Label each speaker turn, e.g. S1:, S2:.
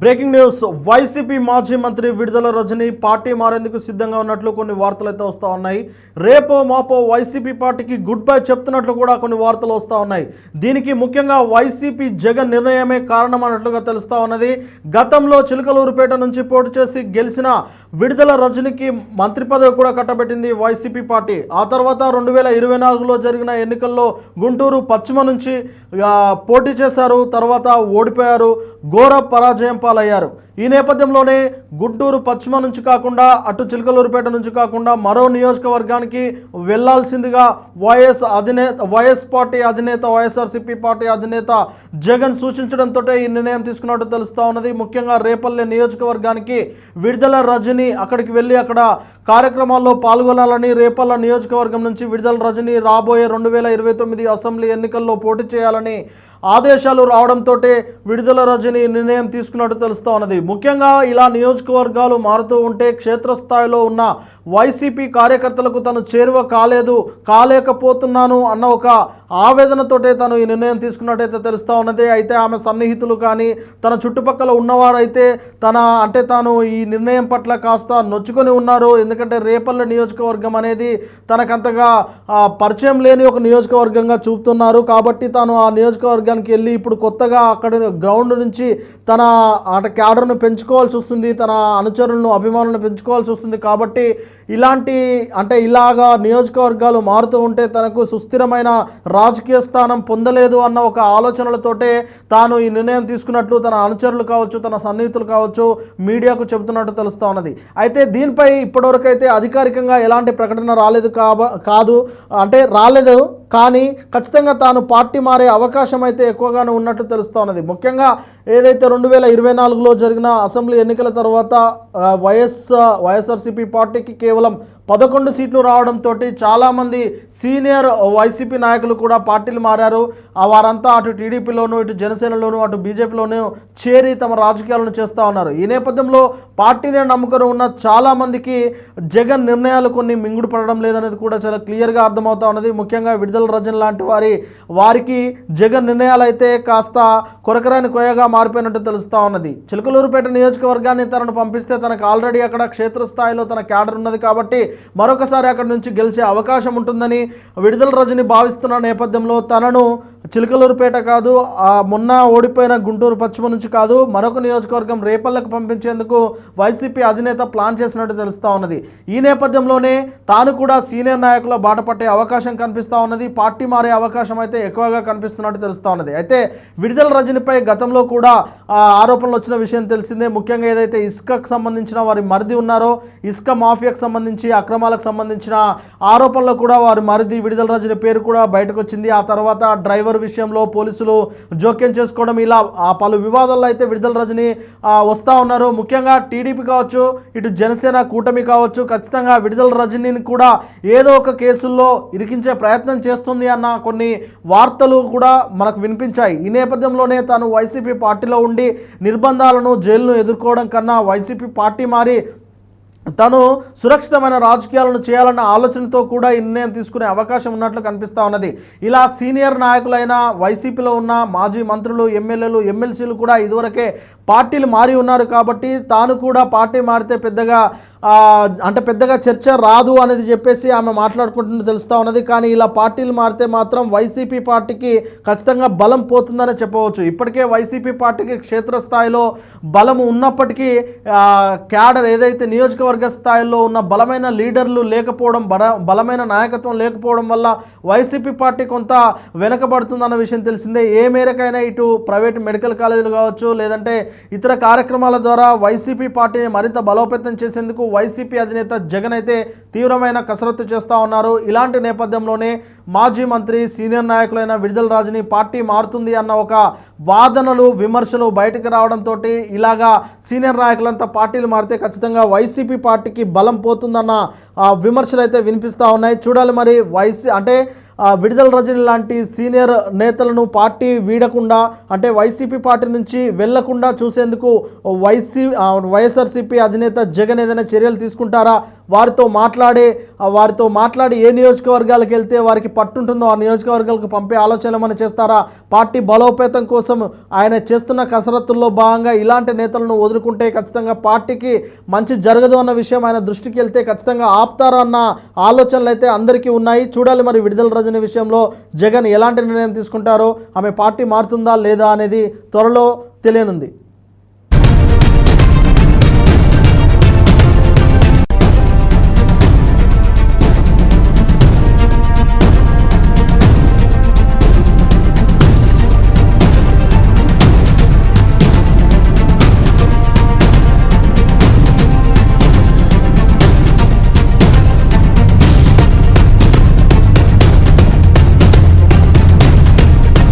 S1: Breaking news. YCP మాజీ మంత్రి విడుదల రజని పార్టీ మారేందుకు సిద్ధంగా ఉన్నట్లు కొన్ని వార్తలు అయితే వస్తూ ఉన్నాయి. రేపో మాపో వైసీపీ పార్టీకి గుడ్ బై చెప్తున్నట్లు కూడా కొన్ని వార్తలు వస్తూ ఉన్నాయి. దీనికి ముఖ్యంగా వైసీపీ జగన్ నిర్ణయమే కారణం అన్నట్లుగా తెలుస్తూ ఉన్నది. గతంలో చిలకలూరుపేట నుంచి పోటీ చేసి గెలిచిన విడుదల రజనికి మంత్రి పదవి కూడా కట్టబెట్టింది వైసీపీ పార్టీ. ఆ తర్వాత రెండు వేల ఇరవై నాలుగులో జరిగిన ఎన్నికల్లో గుంటూరు పశ్చిమ నుంచి పోటీ చేశారు. తర్వాత ఓడిపోయారు. ఘోర పరాజయం పాలయ్యారు. ఈ నేపథ్యంలోనే గుంటూరు పశ్చిమ నుంచి కాకుండా అటు చిలకలూరుపేట నుంచి కాకుండా మరో నియోజకవర్గానికి వెళ్ళాల్సిందిగా వైఎస్ అధినేత వైఎస్ పార్టీ అధినేత వైఎస్ఆర్సీపీ పార్టీ అధినేత జగన్ సూచించడంతో ఈ నిర్ణయం తీసుకున్నట్టు తెలుస్తూ ఉన్నది. ముఖ్యంగా రేపల్లె నియోజకవర్గానికి విడుదల రజని అక్కడికి వెళ్ళి అక్కడ కార్యక్రమాల్లో పాల్గొనాలని రేపల్ల నియోజకవర్గం నుంచి విడుదల రజని రాబోయే రెండు వేల ఇరవై తొమ్మిది అసెంబ్లీ ఎన్నికల్లో పోటీ చేయాలని ఆదేశాలు రావడంతో విడుదల రజని నిర్ణయం తీసుకున్నట్టు తెలుస్తూ ఉన్నది. ముఖ్యంగా ఇలా నియోజకవర్గాలు మారుతూ ఉంటే క్షేత్రస్థాయిలో ఉన్న వైసీపీ కార్యకర్తలకు తను చేరువ కాలేదు కాలేకపోతున్నాను అన్న ఒక ఆవేదనతోటే తను ఈ నిర్ణయం తీసుకున్నట్టయితే తెలుస్తూ ఉన్నది. అయితే ఆమె సన్నిహితులు కానీ తన చుట్టుపక్కల ఉన్నవారైతే తన అంటే తాను ఈ నిర్ణయం పట్ల కాస్త నొచ్చుకొని ఉన్నారు. ఎందుకంటే రేపల్లె నియోజకవర్గం అనేది తనకంతగా పరిచయం లేని ఒక నియోజకవర్గంగా చూపుతున్నారు. కాబట్టి తాను ఆ నియోజకవర్గానికి వెళ్ళి ఇప్పుడు కొత్తగా అక్కడ గ్రౌండ్ నుంచి తన ఆట క్యాడర్ను పెంచుకోవాల్సి వస్తుంది. తన అనుచరులను అభిమానులను పెంచుకోవాల్సి వస్తుంది. కాబట్టి ఇలాంటి అంటే ఇలాగా నియోజకవర్గాలు మారుతూ ఉంటే తనకు సుస్థిరమైన రాజకీయ స్థానం పొందలేదు అన్న ఒక ఆలోచనలతోటే తాను ఈ నిర్ణయం తీసుకున్నట్లు తన అనుచరులు కావచ్చు తన సన్నిహితులు కావచ్చు మీడియాకు చెబుతున్నట్టు తెలుస్తూ ఉన్నది. అయితే దీనిపై ఇప్పటివరకు అయితే అధికారికంగా ఎలాంటి ప్రకటన రాలేదు కాబ కాదు. అంటే రాలేదు. కానీ ఖచ్చితంగా తాను పార్టీ మారే అవకాశం అయితే ఎక్కువగానే ఉన్నట్టు తెలుస్తూ ఉన్నది ముఖ్యంగా ఏదైతే రెండు వేల ఇరవై నాలుగులో జరిగిన అసెంబ్లీ ఎన్నికల తర్వాత వైఎస్ వైఎస్ఆర్సీపీ పార్టీకి కేవలం పదకొండు సీట్లు రావడంతో చాలామంది సీనియర్ వైసీపీ నాయకులు కూడా పార్టీలు మారారు. వారంతా అటు టీడీపీలోను ఇటు జనసేనలోను అటు బీజేపీలోను చేరి తమ రాజకీయాలను చేస్తూ ఉన్నారు. ఈ నేపథ్యంలో పార్టీని నమ్ముకొని ఉన్న చాలామందికి జగన్ నిర్ణయాలు కొన్ని మింగుడు పడడం లేదనేది కూడా చాలా క్లియర్గా అర్థమవుతా ఉన్నది. ముఖ్యంగా విడుదల రజన్ లాంటి వారి వారికి జగన్ నిర్ణయాలు అయితే కాస్త కొరకరాని కొయ్యగా మారిపోయినట్టు తెలుస్తూ ఉన్నది. చిలకలూరుపేట నియోజకవర్గాన్ని తనను పంపిస్తే తనకు ఆల్రెడీ అక్కడ క్షేత్రస్థాయిలో తన క్యాడర్ ఉన్నది కాబట్టి మరొకసారి అక్కడ నుంచి గెలిచే అవకాశం ఉంటుందని విడుదల రజని భావిస్తున్న నేపథ్యంలో తనను చిలకలూరుపేట కాదు ఆ మొన్న ఓడిపోయిన గుంటూరు పశ్చిమ నుంచి కాదు మరొక నియోజకవర్గం రేపల్లకు పంపించేందుకు వైసీపీ అధినేత ప్లాన్ చేసినట్టు తెలుస్తూ ఉన్నది. ఈ నేపథ్యంలోనే తాను కూడా సీనియర్ నాయకుల బాట పట్టే అవకాశం కనిపిస్తూ ఉన్నది. పార్టీ మారే అవకాశం అయితే ఎక్కువగా కనిపిస్తున్నట్టు తెలుస్తూ ఉన్నది. అయితే విడుదల రజనిపై గతంలో కూడా ఆరోపణలు వచ్చిన విషయం తెలిసిందే. ముఖ్యంగా ఏదైతే ఇసుకకు సంబంధించిన వారి మరిది ఉన్నారో ఇసుక మాఫియాకు సంబంధించి అక్రమాలకు సంబంధించిన ఆరోపణలు కూడా వారి మరిది విడుదల రజని పేరు కూడా బయటకు వచ్చింది. ఆ తర్వాత డ్రైవర్ విషయంలో పోలీసులు జోక్యం చేసుకోవడం ఇలా ఆ పలు వివాదాల్లో అయితే విడుదల రజని వస్తూ ఉన్నారు. ముఖ్యంగా టీడీపీ కావచ్చు ఇటు జనసేన కూటమి కావచ్చు ఖచ్చితంగా విడుదల రజనీని కూడా ఏదో ఒక కేసుల్లో ఇరికించే ప్రయత్నం చేస్తుంది అన్న కొన్ని వార్తలు కూడా మనకు వినిపించాయి. ఈ నేపథ్యంలోనే తాను వైసీపీ పార్టీలో ఉండి నిర్బంధాలను జైలును ఎదుర్కోవడం కన్నా వైసీపీ పార్టీ మారి తను సురక్షితమైన రాజకీయాలను చేయాలన్న ఆలోచనతో కూడా నిర్ణయం తీసుకునే అవకాశం ఉన్నట్లు కనిపిస్తూ ఉన్నది. ఇలా సీనియర్ నాయకులైన వైసీపీలో ఉన్న మాజీ మంత్రులు ఎమ్మెల్యేలు ఎమ్మెల్సీలు కూడా ఇదివరకే పార్టీలు మారి ఉన్నారు కాబట్టి తాను కూడా పార్టీ మారితే పెద్దగా అంటే పెద్దగా చర్చ రాదు అనేది చెప్పేసి ఆమె మాట్లాడుకుంటున్నది తెలుస్తూ ఉన్నది. కానీ ఇలా పార్టీలు మారితే మాత్రం వైసీపీ పార్టీకి ఖచ్చితంగా బలం పోతుందని చెప్పవచ్చు. ఇప్పటికే వైసీపీ పార్టీకి క్షేత్రస్థాయిలో బలం ఉన్నప్పటికీ క్యాడర్ ఏదైతే నియోజకవర్గ స్థాయిలో ఉన్న బలమైన లీడర్లు లేకపోవడం బల బలమైన నాయకత్వం లేకపోవడం వల్ల వైసీపీ పార్టీ కొంత వెనకబడుతుందన్న విషయం తెలిసిందే. ఏ మేరకైనా ఇటు ప్రైవేట్ మెడికల్ కాలేజీలు కావచ్చు లేదంటే ఇతర కార్యక్రమాల ద్వారా వైసీపీ పార్టీని మరింత బలోపేతం చేసేందుకు వైసీపీ అధినేత జగన్ అయితే తీవ్రమైన కసరత్తు చేస్తూ ఉన్నారు. ఇలాంటి నేపథ్యంలోనే మాజీ మంత్రి సీనియర్ నాయకులైన విడుదల రాజుని పార్టీ మారుతుంది అన్న ఒక వాదనలు విమర్శలు బయటకు రావడంతో ఇలాగా సీనియర్ నాయకులంతా పార్టీలు మారితే ఖచ్చితంగా వైసీపీ పార్టీకి బలం పోతుందన్న విమర్శలు అయితే వినిపిస్తూ ఉన్నాయి. చూడాలి మరి వైసీ అంటే విడుదల రజని లాంటి సీనియర్ నేతలను పార్టీ వీడకుండా అంటే వైసీపీ పార్టీ నుంచి వెళ్ళకుండా చూసేందుకు వైసీ వైఎస్ఆర్సీపీ అధినేత జగన్ ఏదైనా చర్యలు తీసుకుంటారా? వారితో మాట్లాడే వారితో మాట్లాడి ఏ నియోజకవర్గాలకు వెళ్తే వారికి పట్టుంటుందో ఆ నియోజకవర్గాలకు పంపే ఆలోచనలు ఏమైనా చేస్తారా? పార్టీ బలోపేతం కోసం ఆయన చేస్తున్న కసరత్తుల్లో భాగంగా ఇలాంటి నేతలను వదులుకుంటే ఖచ్చితంగా పార్టీకి మంచి జరగదు అన్న విషయం ఆయన దృష్టికి వెళ్తే ఖచ్చితంగా ఆపుతారా అన్న ఆలోచనలు అయితే అందరికీ ఉన్నాయి. చూడాలి మరి విడుదల రజని విషయంలో జగన్ ఎలాంటి నిర్ణయం తీసుకుంటారో ఆమె పార్టీ మారుతుందా లేదా అనేది త్వరలో తెలియనుంది.